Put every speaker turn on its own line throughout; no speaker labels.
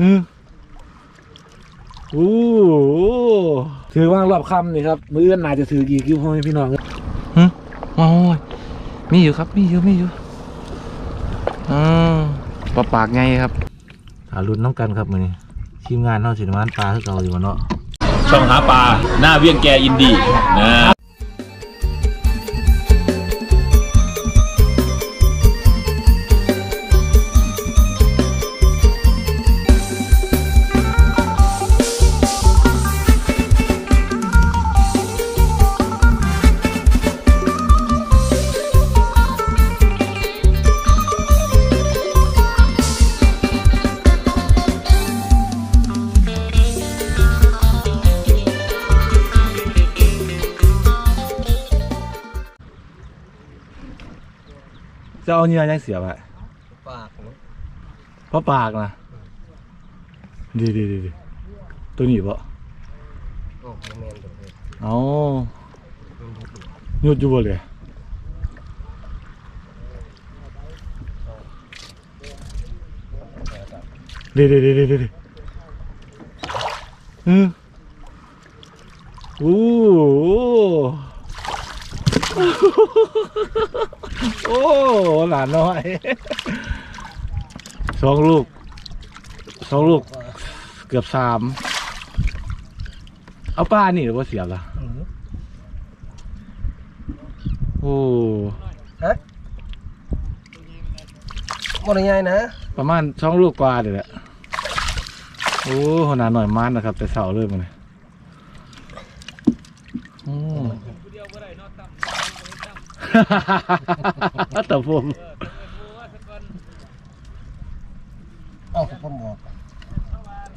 อืมโอ้โหถือว่ารอบคำนี่ครับมืออื่นน่าจะถือกี่คิวพ่อแม่พี่น้องครับ
โอ้ยมีอยู่ครับ มีอยู่มีอยู่อ่าปลาปากไงครับ
หาลุ้นน้องกันครับมือนี้ทีมงานเท่าสินวานปลาคือเก่าอยู่วะเนาะ
ช่องหาปลาหน้าเวียงแกอินดีนะ
จะเอาเนื้อยังเสียไป
ปากเนาะ
เพราะปากนะดีดีดีดีตัวนี้ปะ
โอ้บ่แม่นตัวเลย
เอาหยุดอยู่บ่เลยดีดีดีดีดีดีอืมโอ้โห โอ้หลานน้อยสองลูกสองลูก เกือบสามเอาป้านี่หรือว่าเสียบล่ะ
อือ
โอ้
ฮะบ่ได้ใหญ่นะ
ประมาณช่องลูกกว่าเดี๋ยวแหละโอ้ขนาดหน่อยมันนะครับ แต่เสาเลยมันเลยโอ้แต่ผม
เอ้าผมบอก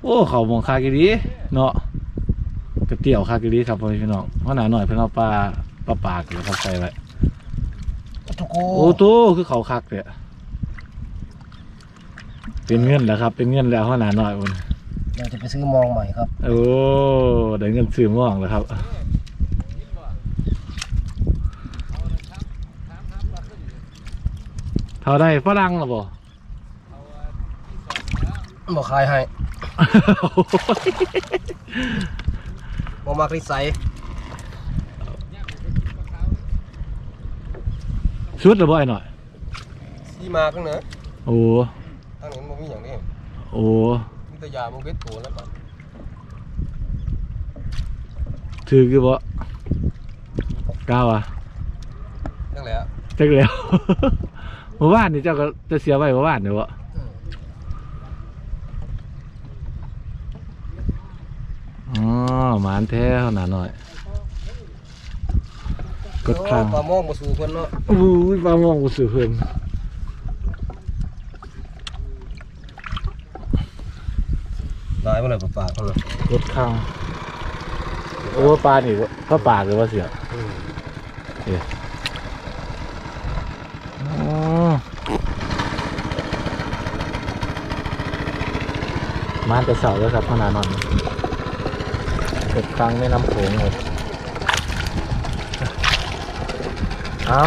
โอ้เขามองคากิรีเนาะกระเตี๋ยวคากิรีครับพ่อแม่พี่น้องขนาดหน่อยเพิ่นเอาปลาปลาปากเลยครับใส่ไว้
ทุกโก
โอ้โตคือเขาคักเลยเป็นเงินแล้วครับ เป็นเงินแล้วขนาดหน่อยมัน
เดี๋ยวจะไปซื้อมองใหม่ครับ
โอ้ได้เงินซื้อม่วงแล้วครับ เท่าได้ฝรั่งหรอบ่
บ่ขายให้บ่มักนิสัย
ชุดหรือบ่ไอ้หน่อย
สีมากนั่นนะ
โอ้
ทางนี้มันบ่มีหยังนี่
โอ้
มีแต่ยาบ่เบ็ดตัวแล้วบัด
ถือคือบ่กล้าวอะ
จังแหละ
จักแล้ว เมื่อวานนี่เจ้าก็จะเสียไว้เมื่อวานเดี๋ยวบ่
อืม
อ๋อหมานแท้ขนาดหน่อย กดครั้ง
โอ้ปลามองบ่สู่เพิ่นเนาะ
อู้ยปลามองกูสื่อเพิ่น
หลายบ่เลยปลาปากเพิ่นน่ะ
กดครั้งโอ้ปลานี่ก็ปากหรือว่าเสีย
อืม
มาแต่เสาแล้วครับขนาดนอนเก็บครั้งไม่น้ำโขงเลยเอา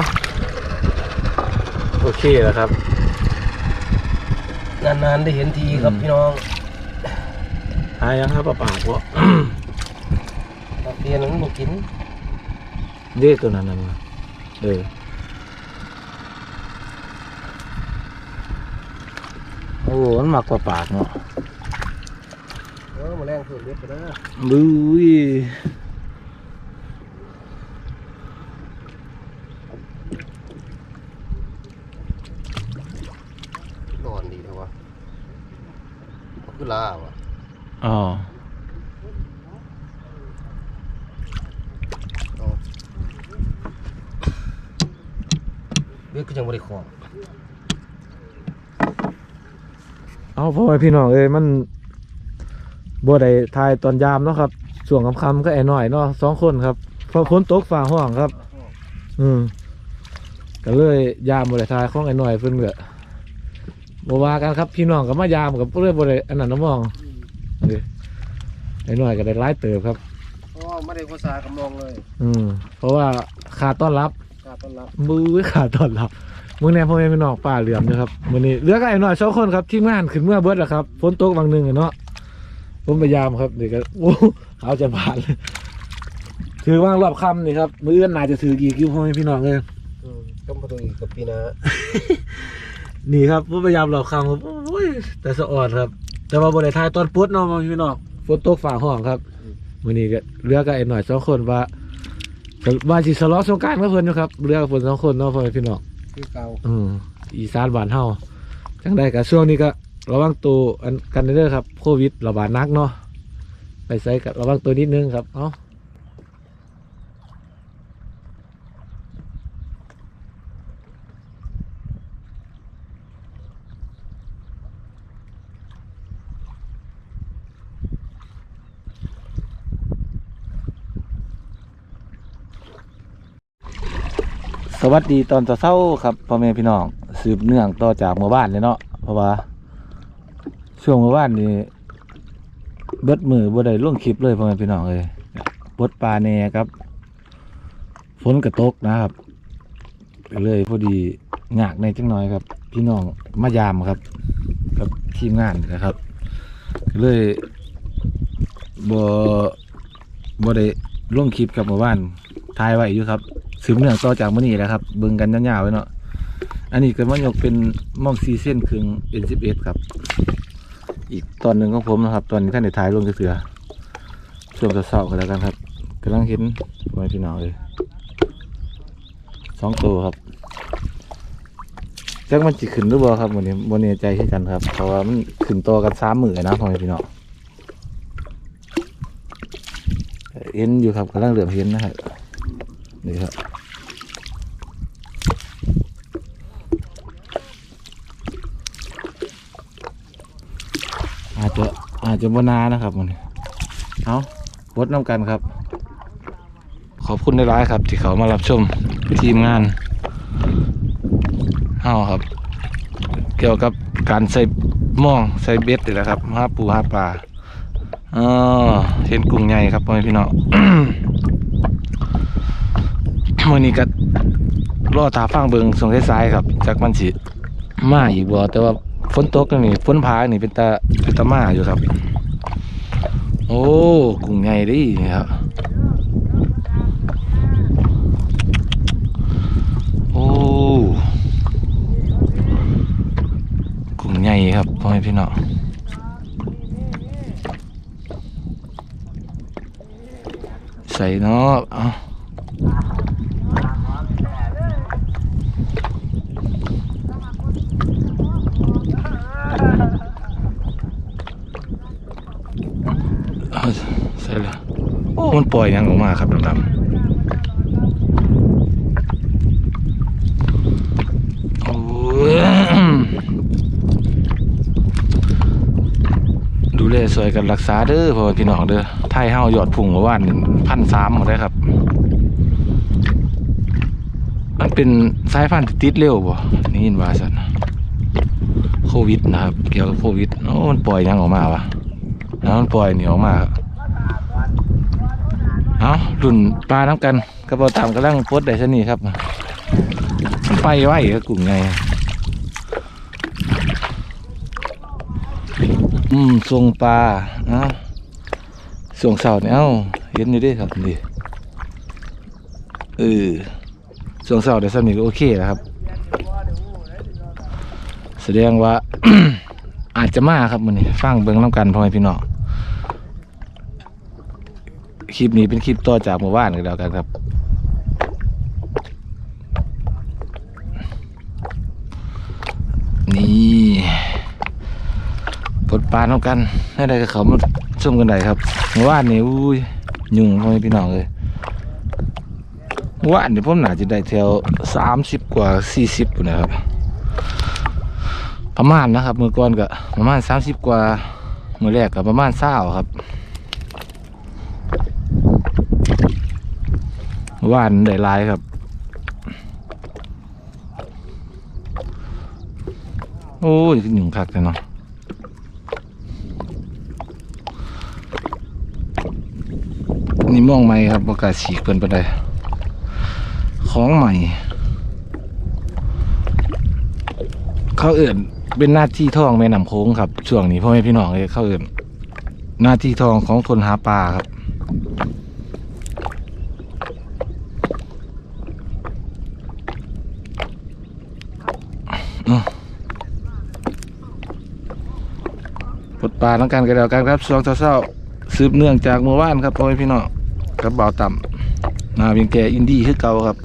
โอเคแล้วครับ
นานๆได้เห็นทีครับพี่น้อง
หายังครับปลาปากวะ
ปลาเตียนนั้นบ่กิน
เด็กตัวนั้นน่ะมาเออโอ้โหมันหมักปลาปากเนาะ
เออมาแรงเพิ่มเบ็ดไปเด้อ
บุ้ย
ร้อนดีเถอะวะมันคือลาวะ
อ๋อ
เบ็ดก็ยังบ่ได้ของ
เอาพ่อแม่พี่น้องเอ้ยมัน บัวได้ทายตอนยามเนาะครับช่วงค่ำๆก็ไอ้หน่อยเนาะสองคนครับพอฝนตกฝ่าห้องครับ อืมก็เลยยามบัได้ทายของไอ้หน่อยเพิ่นก็บว่ากันครับพี่น้องก็มายามกับเรื่องบัได้อันนั้นน้ำมองนี่ไอ้หน่อยก็ได้ร้ายเติบครับ
เพราะว่าไม่ได้ภาษากำมองเลย
อืมเพราะว่าขาดต้อนรับ
กราบต้อนรับ
มือขาดต้อนรับมึงแน่พ่อแม่พี่น้องป่าเหลื่อมนะครับมื้อนี้เหลือก็ไอ้น้อยสองคนครับทีมงานขึ้นเมื่อเบิดแล้วครับฝนตกบางหนึงอะเนาะ ผมพยายามครับเดี๋ยวก็โอ้เอาจะผ่านเลยถือว่างรอบค่ำนี่ครับมื้ออื่นน่าจะถืออีกอยู่พ่อแม่พี่น้องเลย
อืมก็มาดูอีกกับปีหน้า
นี่ครับผมพยายามรอบค่ำครับโอ้ยแต่สะอ่อนครับ แต่ว่าบริทายตอนปุ๊ดเนาะพ่อแม่พี่น้องฝนตกฝ่าห้องครับมื้อนี้ก็เหลือก็ไอ้น้อยสองคนว่าว่าสิสลองสงกรารกับเพิ่นอยู่ครับเหลือกับเพิ่นสองคนเนาะพ่อแม่พี่น้อง
คือเก่า
อืมอีสานบ้านเฮาจังใดกับช่วงนี้ก็ ระวังตัวอันกันเด้อครับโควิดระบาดนักเนาะไปใส่กับระวังตัวนิดนึงครับเอ้าสวัสดีตอนเช้าๆครับพ่อแม่พี่น้องสืบเนื่องต่อจากเมื่อวานเลยเนาะเพราะว่า ช่วงเมื่อวานนี้เบิดมือบ่ได้ลงคลิปเลยพ่อแม่พี่น้องเลยบดปลาแหน่ครับฝนกระตกนะครับ เลยพอดีงากในจังน้อยครับ พี่น้องมายามครับ กับทีมงานนะครับ เลยบ่บ่ได้ลงคลิปกับเมื่อวานทายไว้อยู่ครับสืบเนื่องต่อจากมื้อนี้แหละครับเบิ่งกันยาวๆไว้เนาะอันนี้ก็มันยกเป็นมองซีเส้นครึ่ง N11 ครับ อีกตอนหนึ่งของผมนะครับ ตอนนี้ท่านในท้ายลงเสือช่วงเศร้ากันแล้วกันครับกำลังเห็นไว้พี่น้องเลยสองตัวครับจักมันจิขึ้นหรือเปล่าครับวันนี้วันนี้ใจใช่กันครับ เพราะว่ามันขึ้นตัวกันสามหมื่นนะพ่อพี่น้องเห็นอยู่ครับกำลังเหลือบเห็นนะครับนี่ครับ อาจ จะบนานะครับมันเอาวดน้ำกันครับ ขอบคุณในร้ายครับ ที่เขามารับชมทีมงานเฮาครับ เกี่ยวกับการใส่หม่องใส่เบ็ดนี่แหละครับหาปูหาปลาเออเห็นกุ้งใหญ่ครับพ่อแม่พี่น้องวันนี้ก็รอตาฟังเบิงส่งสายครับจากมันสิมาอีกบ่แต่ว่า ฝนตกนี่ฝนพานี่เป็นตาเป็นตามาอยู่ครับ โอ้กุ้งใหญ่ดิครับโอ้กุ้งใหญ่ครับพ่อแม่พี่น้องใส่เนาะเอาเอาใส่เลยโอ้ มันปล่อยยังออกมาครับดำๆดูแลสวยกันรักษาเด้อพ่อพี่น้องเด้อไทยเฮาหยอดพุ่งเมื่อวานพันสามหมดเลยครับ มันเป็นสายพันธุ์ที่ติดเร็วบ่นี่ยินว่าสันโควิดนะครับ เกี่ยวกับโควิดโอ้มันปล่อยยังออกมาวะแล้วมันปล่อยหนีออกมาครับ เอารุ่นปลาน้ำกันกระเป๋าตามกำลังปลดได้ชนีครับมันไปไหวกับกลุ่มไงอืมทรงปลาเอ้าส่วงเสาเนี่ยเอ้าเห็นอยู่เดิครับนี่เออช่วงเสาเดี๋ยวสนีก็โอเคแล้วครับ แสดงว่า อาจจะมาครับมันนี้ฟังเบิ้งน้ำกันพ่อแม่พี่น้อง คลิปนี้เป็นคลิปต่อจากเมื่อวานกันแล้วกันครับนี่ปลดปลาน้ำกันให้ได้กับเขามาชมกันได้ครับเมื่อวานนี้อุ้ยยุ่งพ่อแม่พี่น้องเลยว่าอันนี้ผมน่าจะได้แถวสามสิบกว่าสี่สิบนะครับ ประมาณนะครับ มือก่อนก็ประมาณสามสิบกว่า มือแรกก็ประมาณเศร้าครับ ว่านได้หลายครับ โอ้ยหนึ่งคักเลยเนาะนี่มองไหม่ครับประกาศฉีกเกินไปได้ของใหม่ เขาเอื่นเป็นหน้าที่ท่องแม่น้ำโค้งครับ ช่วงนี้พ่อแม่พี่น้องเลยเขาเอื่นหน้าที่ทองของคนหาปลาครับ ปดปลาต้องการกันแล้วกันครับช่วงเศร้าๆสืบเนื่องจากเมื่อวานครับพ่อแม่พี่น้องกับเบาต่ำนาเวียงแกอินดี้คือเก่าครับ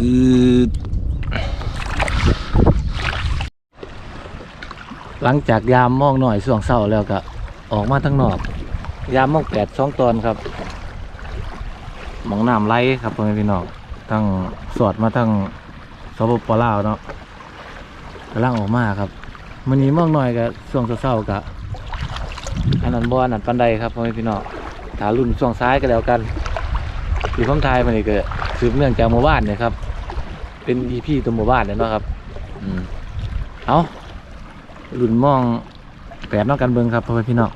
อือหลังจากยามมองหน่อยช่วงเศร้าแล้วก็ออกมาทั้งนอก ยามมองแปดสองตอนครับ หมองน้ำไหลครับพ่อแม่พี่น้องทั้งสอดมาทั้งสปปลาวเนาะกำลังออกมาครับมันนี้มองหน่อยก็ช่วงเศร้าๆกะอันนั้นบ่อันนั้นปันใดครับพ่อแม่พี่น้องถารุ่นช่วงซ้ายก็แล้วกันที่ผมทายมันนี่ก็สืบเนื่องจากเมื่อวานเนี่ยครับ เป็นอีพีตัวหมู่บ้านเลยเนาะครับอืมเอารุ่นมองแปดนอกกันเบิงครับพ่อแม่พี่น้อง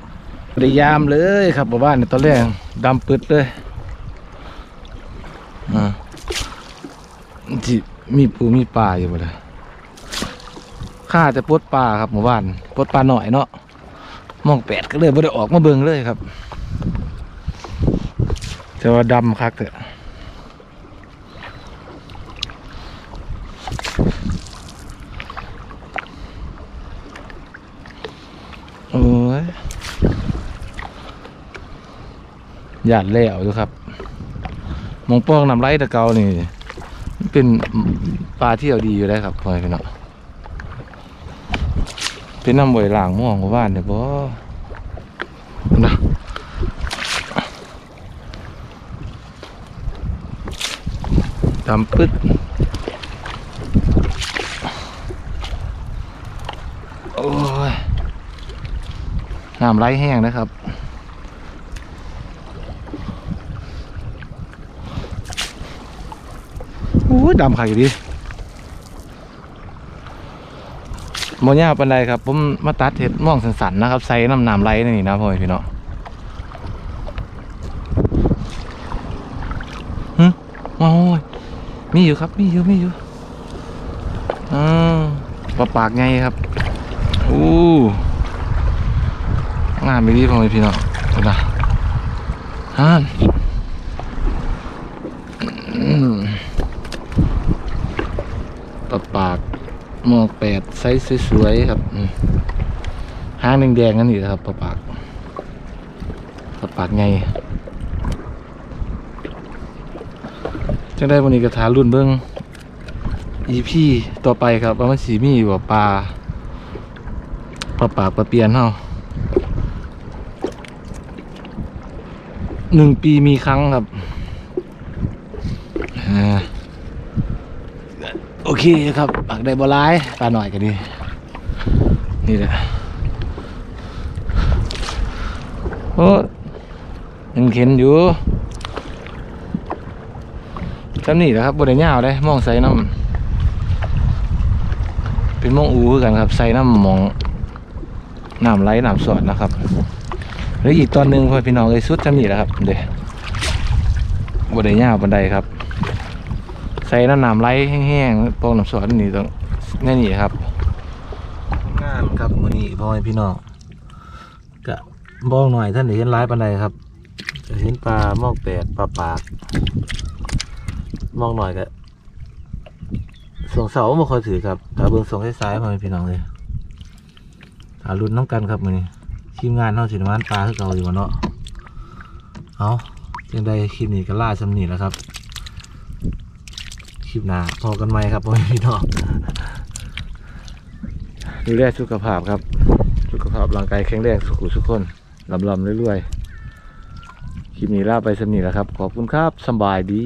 ได้ยามเลยครับหมู่บ้านในตอนแรกดำปึดเลยอ่าที่ มีปูมีปลาอยู่บ่เลยข้าจะปลดปลาครับหมู่บ้านปลดปลาหน่อยเนาะมองแปดก็เลยไม่ได้ออกมาเบิงเลยครับแต่ว่าดำคักเถอะโอ้ยหยาดแล้วอยู่ครับมองป้องนำไรตะเกานี่ เป็นปลาเที่ยวดีอยู่แล้วครับพ่อพี่น้องเป็นน้ำไหวหลางม่วงของบ้านเนี่ยบ่นะดำปึ๊ดโอ้ยน้ำไหลแห้งนะครับ โอ้ดำขักดิโมย่าปันไดครับ ผมมาตัดเห็ดม่วงสันๆนะครับใส่น้ำน้ำไหลนี่นะพ่อพี่น้องฮึโอ้ยมีอยู่ครับมีอยู่มีอยู่อ่าปลาปากไงครับอู้งานไปดีพ่อพี่เน้องดูนะฮานอืมปลาปาก หมอกแปดไซส์สวยๆครับอืมหางแดงๆนั่นนี่ครับปลาปากปลาปากไงจังได้วันนี้กระถารุ่นเบิ้งอีพี่ต่อไปครับว่ามันสีมีอยู่ว่าปลาปลาปากปลาเปียนเฮาหนึ่งปีมีครั้งครับอ่าโอ เคครับปักได้บอลายปลาหน่อยกันดีนี่แหละโอ้ยังเข็นอยู่จำนี่แหละครับบริเงาวได้มองใส่น้ำเป็นมองอูคือกันครับใส่น้ำมองน้ำไหลน้ำสอดนะครับหรืออีกตอนหนึ่งพ่อพี่น้องเลยสุดจำนี่แหละครับเดี๋ยวบไดย่าวบันไดครับ ใส่น้ำน้ำไหลแห้งๆโปองน้ำสอดนี่ต้องแน่นี่ครับงานครับมือนี้พ่อพี่น้องกะบ้องหน่อยท่านเดี๋ยวเห็นร้ายปันไดครับจะเห็นปลามอกแปดปลาปากมองหน่อยกะส่งเสาไม่ค่อยถือครับถ้าเบิ่งส่งซ้ายๆพ่อพี่น้องเลยหารุ่นน้ำกันครับมือนี้ทีมงานเท่าสินวานปลาคือเก่าอยู่บ่เนาะเอาจังได้คลิปนี้ก็ล่าชำนี่แล้วครับ คลิปหน้าพอกันไหมครับพ่อพี่น้องดูแลสุขภาพครับ สุขภาพร่างกายแข็งแรงสุขุสุขคนลำลำเรื่อยๆคลิปนี้ล่าไปสนิทแล้วครับ ขอบคุณครับสบายดี